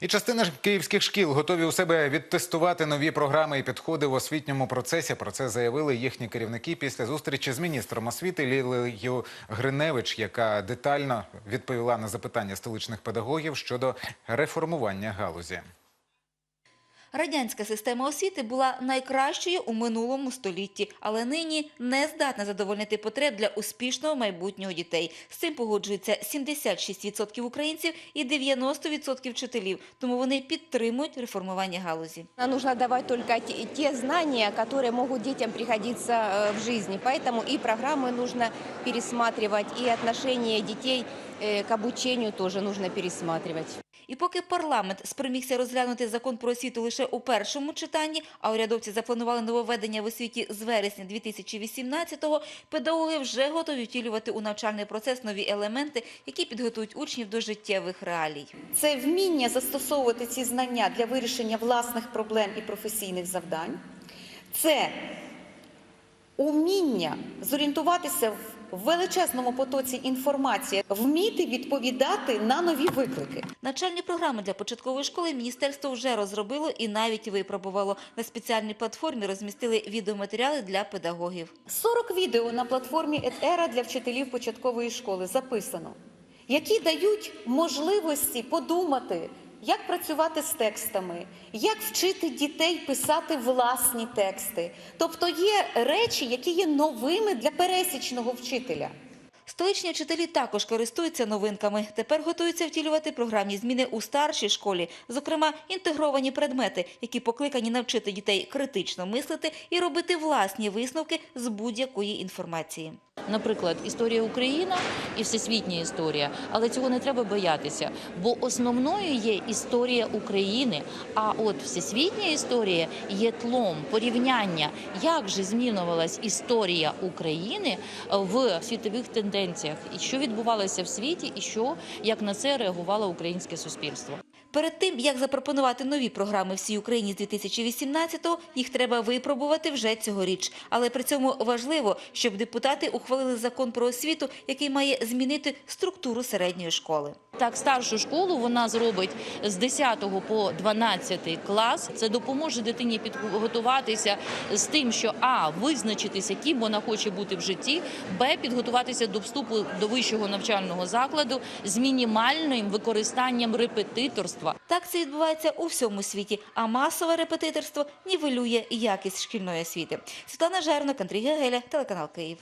І частина київських шкіл готові у себе відтестувати нові програми і підходи в освітньому процесі. Про це заявили їхні керівники після зустрічі з міністром освіти Лілею Гриневич, яка детально відповіла на запитання столичних педагогів щодо реформування галузі. Радянська система освіти була найкращою у минулому столітті, але нині не здатна задовольнити потреб для успішного майбутнього дітей. З цим погоджуються 76% українців і 90% вчителів, тому вони підтримують реформування галузі. Нам нужно давать только те, те знания, которые могут детям пригодиться э, в жизни. Поэтому и программы нужно пересматривать, и отношение детей э, к обучению тоже нужно пересматривать. І поки парламент спромігся розглянути закон про освіту лише у першому читанні, а урядовці запланували нововведення в освіті з вересня 2018-го, педагоги вже готові втілювати у навчальний процес нові елементи, які підготують учнів до життєвих реалій. це вміння застосовувати ці знання для вирішення власних проблем і професійних завдань, це уміння зорієнтуватися в величезному потоці інформації, вміти відповідати на нові виклики. Навчальні програми для початкової школи міністерство вже розробило і навіть випробувало. На спеціальній платформі розмістили відеоматеріали для педагогів. 40 відео на платформі «Етера» для вчителів початкової школи записано, які дають можливості подумати, як працювати з текстами, як вчити дітей писати власні тексти. Тобто є речі, які є новими для пересічного вчителя. Столичні вчителі також користуються новинками. Тепер готуються втілювати програмні зміни у старшій школі, зокрема інтегровані предмети, які покликані навчити дітей критично мислити і робити власні висновки з будь-якої інформації. Наприклад, історія України і всесвітня історія, але цього не треба боятися, бо основною є історія України. А от всесвітня історія є тлом порівняння, як же змінювалась історія України в світових тенденціях, і що відбувалося в світі, і що як на це реагувало українське суспільство. Перед тим, як запропонувати нові програми всій Україні з 2018-го, їх треба випробувати вже цьогоріч. Але при цьому важливо, щоб депутати ухвалили закон про освіту, який має змінити структуру середньої школи. Так, старшу школу вона зробить з 10 по 12 клас. Це допоможе дитині підготуватися з тим, що а визначитися, ким вона хоче бути в житті, б підготуватися до вступу до вищого навчального закладу з мінімальним використанням репетиторства. Так це відбувається у всьому світі, а масове репетиторство нівелює якість шкільної освіти. Світлана Жернок, Андрій Гегеля, телеканал Київ.